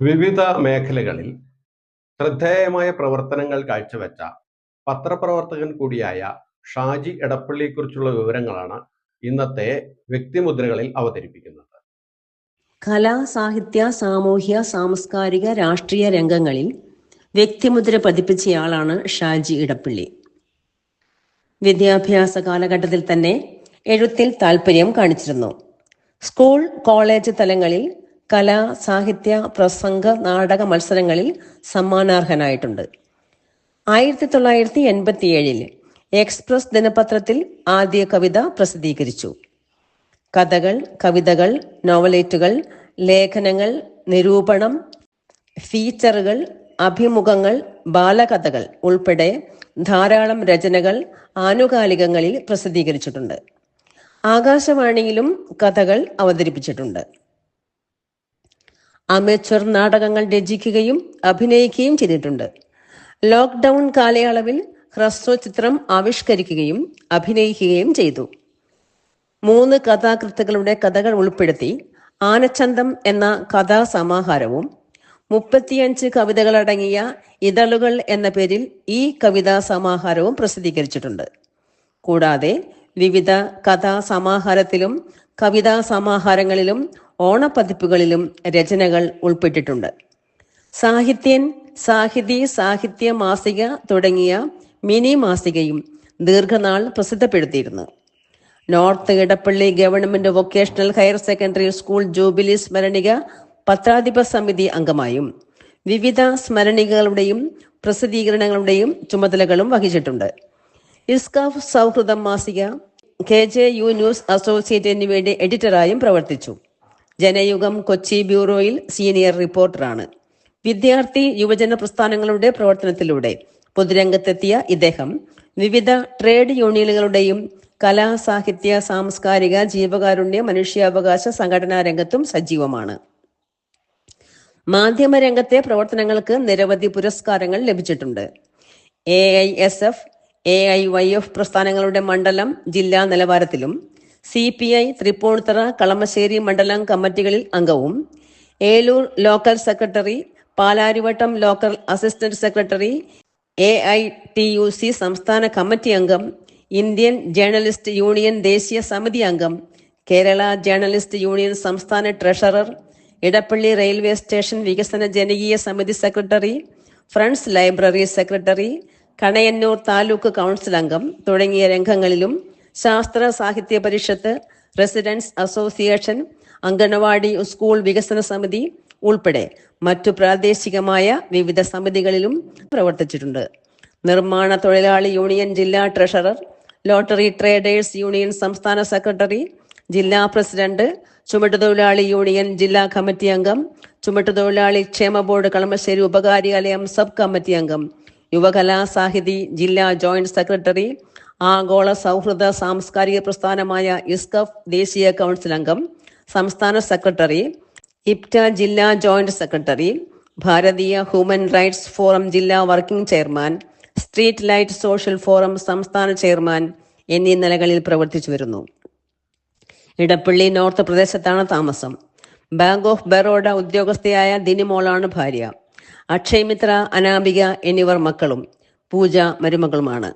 വിവിധ മേഖലകളിൽ ശ്രദ്ധേയമായ പ്രവർത്തനങ്ങൾ കാഴ്ചവെച്ച പത്രപ്രവർത്തകൻ കൂടിയായ ഷാജി എടപ്പള്ളിയെക്കുറിച്ചുള്ള വിവരങ്ങളാണ് ഇന്നത്തെ വ്യക്തിമുദ്രകളിൽ അവതരിപ്പിക്കുന്നത്. കലാ സാഹിത്യ സാമൂഹ്യ സാംസ്കാരിക രാഷ്ട്രീയ രംഗങ്ങളിൽ വ്യക്തിമുദ്ര പതിപ്പിച്ചയാളാണ് ഷാജി ഇടപ്പള്ളി വിദ്യാഭ്യാസ കാലഘട്ടത്തിൽ തന്നെ എഴുത്തിൽ താല്പര്യം കാണിച്ചിരുന്നു. സ്കൂൾ കോളേജ് തലങ്ങളിൽ കല സാഹിത്യ പ്രസംഗ നാടക മത്സരങ്ങളിൽ സമ്മാനാർഹനായിട്ടുണ്ട്. ആയിരത്തി തൊള്ളായിരത്തി എൺപത്തിയേഴിൽ എക്സ്പ്രസ് ദിനപത്രത്തിൽ ആദ്യ കവിത പ്രസിദ്ധീകരിച്ചു. കഥകൾ കവിതകൾ നോവലേറ്റുകൾ ലേഖനങ്ങൾ നിരൂപണം ഫീച്ചറുകൾ അഭിമുഖങ്ങൾ ബാലകഥകൾ ഉൾപ്പെടെ ധാരാളം രചനകൾ ആനുകാലികങ്ങളിൽ പ്രസിദ്ധീകരിച്ചിട്ടുണ്ട്. ആകാശവാണിയിലും കഥകൾ അവതരിപ്പിച്ചിട്ടുണ്ട്. അമേച്വർ നാടകങ്ങൾ രചിക്കുകയും അഭിനയിക്കുകയും ചെയ്തിട്ടുണ്ട്. ലോക്ക്ഡൌൺ കാലയളവിൽ ഹ്രസ്വ ചിത്രം ആവിഷ്കരിക്കുകയും അഭിനയിക്കുകയും ചെയ്തു. മൂന്ന് കഥാകൃത്തുക്കളുടെ കഥകൾ ഉൾപ്പെടുത്തി ആനച്ചന്തം എന്ന കഥാസമാഹാരവും മുപ്പത്തിയഞ്ച് കവിതകളടങ്ങിയ ഇതളുകൾ എന്ന പേരിൽ ഈ കവിതാ സമാഹാരവും പ്രസിദ്ധീകരിച്ചിട്ടുണ്ട്. കൂടാതെ വിവിധ കഥാസമാഹാരത്തിലും കവിതാ സമാഹാരങ്ങളിലും ഓണപ്പതിപ്പുകളിലും രചനകൾ ഉൾപ്പെട്ടിട്ടുണ്ട്. സാഹിത്യൻ സാഹിതി സാഹിത്യ മാസിക തുടങ്ങിയ മിനി മാസികയും ദീർഘനാൾ പ്രസിദ്ധപ്പെടുത്തിയിരുന്നു. North Edappally government vocational higher secondary school jubilee സ്മരണിക പത്രാധിപ സമിതി അംഗമായും വിവിധ സ്മരണികകളുടെയും പ്രസിദ്ധീകരണങ്ങളുടെയും ചുമതലകളും വഹിച്ചിട്ടുണ്ട്. ഇസ്കാഫ് സൗഹൃദം മാസിക K J U news associate എന്നിവയുടെ എഡിറ്ററായും പ്രവർത്തിച്ചു. ജനയുഗം കൊച്ചി ബ്യൂറോയിൽ സീനിയർ റിപ്പോർട്ടറാണ്. വിദ്യാർത്ഥി യുവജന പ്രസ്ഥാനങ്ങളുടെ പ്രവർത്തനത്തിലൂടെ പൊതുരംഗത്തെത്തിയ ഇദ്ദേഹം വിവിധ ട്രേഡ് യൂണിയനുകളുടെയും കലാ സാഹിത്യ സാംസ്കാരിക ജീവകാരുണ്യ മനുഷ്യാവകാശ സംഘടനാ രംഗത്തും സജീവമാണ്. മാധ്യമരംഗത്തെ പ്രവർത്തനങ്ങൾക്ക് നിരവധി പുരസ്കാരങ്ങൾ ലഭിച്ചിട്ടുണ്ട്. A I S F A I Y F പ്രസ്ഥാനങ്ങളുടെ മണ്ഡലം ജില്ലാ നിലവാരത്തിലും C P I Tripunithura Kalamassery മണ്ഡലം കമ്മിറ്റികളിൽ അംഗവും Eloor local secretary Palarivattom local assistant secretary A I T U C സംസ്ഥാന കമ്മിറ്റി അംഗം ഇന്ത്യൻ ജേർണലിസ്റ്റ് യൂണിയൻ ദേശീയ സമിതി അംഗം കേരള ജേർണലിസ്റ്റ് യൂണിയൻ സംസ്ഥാന ട്രഷറർ ഇടപ്പള്ളി റെയിൽവേ സ്റ്റേഷൻ വികസന ജനകീയ സമിതി secretary friends library secretary Kanayannur taluk council അംഗം തുടങ്ങിയ രംഗങ്ങളിലും Sasthra Sahithya Parishad residence association anganwadi school വികസന സമിതി ഉൾപ്പെടെ മറ്റു പ്രാദേശികമായ വിവിധ സമിതികളിലും പ്രവർത്തിച്ചിട്ടുണ്ട്. നിർമ്മാണ തൊഴിലാളി യൂണിയൻ ജില്ലാ ട്രഷറർ ലോട്ടറി ട്രേഡേഴ്സ് യൂണിയൻ സംസ്ഥാന സെക്രട്ടറി ജില്ലാ പ്രസിഡന്റ് ചുമട്ടുതൊഴിലാളി യൂണിയൻ ജില്ലാ കമ്മിറ്റി അംഗം ചുമട്ടുതൊഴിലാളി ക്ഷേമ ബോർഡ് കളമശ്ശേരി ഉപകാര്യാലയം സബ് കമ്മിറ്റി അംഗം യുവകലാ സാഹിതി ജില്ലാ ജോയിന്റ് സെക്രട്ടറി ആഗോള സൗഹൃദ സാംസ്കാരിക പ്രസ്ഥാനമായ ഇസ്കഫ് ദേശീയ കൗൺസിൽ അംഗം സംസ്ഥാന സെക്രട്ടറി ഇപ്റ്റ ജില്ലാ joint secretary Bharatiya human rights forum ജില്ലാ working chairman street light social forum സംസ്ഥാന ചെയർമാൻ എന്നീ നിലകളിൽ പ്രവർത്തിച്ചു വരുന്നു. ഇടപ്പള്ളി നോർത്ത് പ്രദേശത്താണ് താമസം. ബാങ്ക് ഓഫ് ബറോഡ ഉദ്യോഗസ്ഥയായ ദിനിമോളാണ് ഭാര്യ. അക്ഷയ്മിത്ര അനാമിക എന്നിവർ മക്കളും പൂജ മരുമകളുമാണ്.